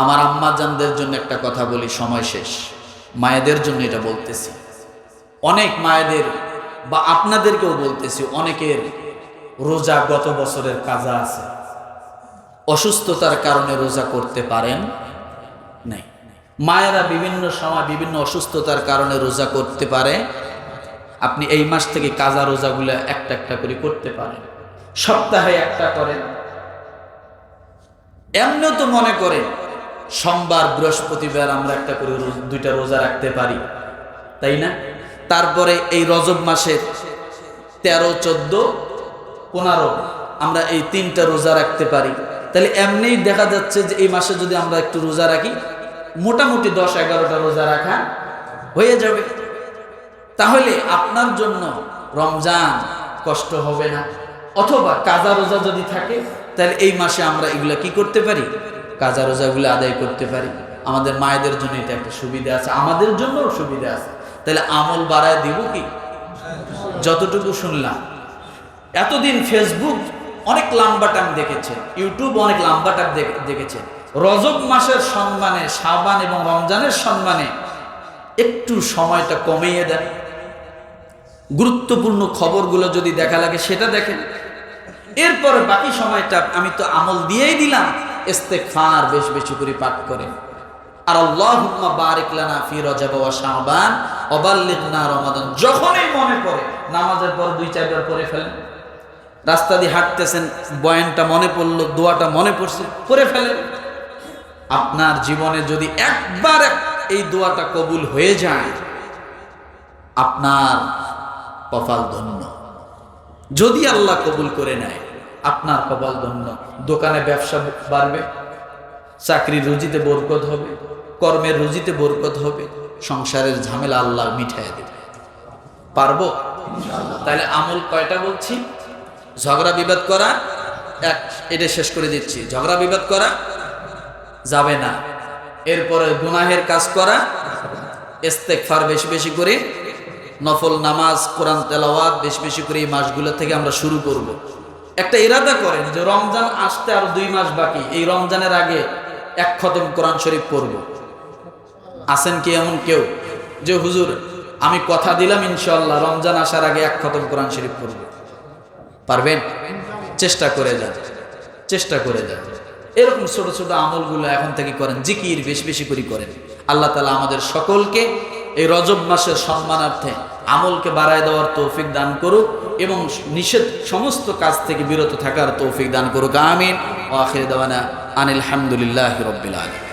আমার আম্মা জানদের জন্য একটা কথা বলি, সময় শেষ। মায়েদের জন্য এটা বলতেছি। অনেক মায়েদের, বা আপনাদেরকেও বলতেছি, অনেকের রোজা গত বছরের কাজা আছে। অসুস্থতার কারণে রোজা করতে পারেন নাই। মায়েরা বিভিন্ন সময় বিভিন্ন অসুস্থতার কারণে রোজা করতে পারে। আপনি এই মাস থেকে কাজা রোজাগুলো একটা একটা করে করতে পারেন। সপ্তাহে একটা করেন। এমনিও তো মনে করেন সোমবার বৃহস্পতিবার আমরা একটা করে দুইটা রোজা রাখতে পারি, তাই না? তারপরে এই রজব মাসের তেরো, চোদ্দ, পনেরো, আমরা এই তিনটা রোজা রাখতে পারি। তাহলে এমনিই দেখা যাচ্ছে যে এই মাসে যদি আমরা একটু রোজা রাখি, মোটামুটি দশ, এগারোটা রোজা রাখা হয়ে যাবে। তাহলে আপনার জন্য রমজান কষ্ট হবে না। অথবা কাজা রোজা যদি থাকে, তাহলে এই মাসে আমরা এগুলা কি করতে পারি? কাজা রোজাগুলো আদায় করতে পারি। আমাদের মায়েদের জন্য এটা একটা সুবিধা আছে, আমাদের জন্যও সুবিধা আছে। তাহলে আমল বাড়ায় দিব কি? যতটুকু শুনলাম। এতদিন ফেসবুক অনেক লম্বা টাইম দেখেছে ইউটিউব অনেক লম্বা টাইম দেখেছে। রজব মাসের সম্মানে সাবান এবং রমজানের সম্মানে একটু সময়টা কমিয়ে দেন। গুরুত্বপূর্ণ খবরগুলো যদি দেখা লাগে সেটা দেখেন। এরপরে বাকি সময়টা আমি তো আমল দিয়েই দিলাম। ইস্তেগফার বেশ বেশি করে পাঠ করে। আর আল্লাহুম্মা বারিক লানা ফি রজব ওয়া শাবান ওয়াবাল্লিগনা রমাদান। যখনই মনে পড়ে, নামাজের পর দুই, চারবার পড়ে ফেলেন। রাস্তা দিয়ে হাঁটতেছেন, বয়ানটা মনে পড়ল, দোয়াটা মনে পড়ছে, পড়ে ফেলেন। আপনার জীবনে যদি একবার এই দোয়াটা কবুল হয়ে যায়, আপনার কপাল ধন্য। যদি আল্লাহ কবুল করে নেয় আপনার কপাল ধন্য। দোকানে ব্যবসা বাড়বে চাকরির রুজিতে বরকত হবে কর্মের রুজিতে বরকত হবে সংসারের ঝামেলা আল্লাহ মিঠাই দেবে। পারব? তাহলে আমল কয়টা বলছি? ঝগড়া বিবাদ করা এক এটা শেষ করে দিচ্ছি। ঝগড়া বিবাদ করা যাবে না। এরপরে গুনাহের কাজ করা ইস্তেকফার বেশি বেশি করে নফল নামাজ কোরআন তেলাওয়াত বেশি বেশি করে এই মাসগুলো থেকে আমরা শুরু করব। একটা ইরাদা করেন যে রমজান আসতে আর দুই মাস বাকি। এই রমজানের আগে এক খতম কোরআন শরীফ পড়ব। আছেন কি এমন কেউ? যে হুজুর, আমি কথা দিলাম ইনশাল্লাহ রমজান আসার আগে এক খতম কোরআন শরীফ পড়ব। পারবেন? চেষ্টা করে যান। চেষ্টা করে যান। এরকম ছোট ছোট আমলগুলো এখন থেকে করেন, জিকির বেশি বেশি করে করেন। আল্লাহ তালা আমাদের সকলকে এই রজব মাসের সম্মানার্থে আমলকে বাড়ায় দেওয়ার তৌফিক দান করুক এবং নিষেধ সমস্ত কাজ থেকে বিরত থাকার তৌফিক দান করুক। আমিন। ও আখির দেওয়ানা আনিল হামদুলিল্লাহ রব্বিল আলম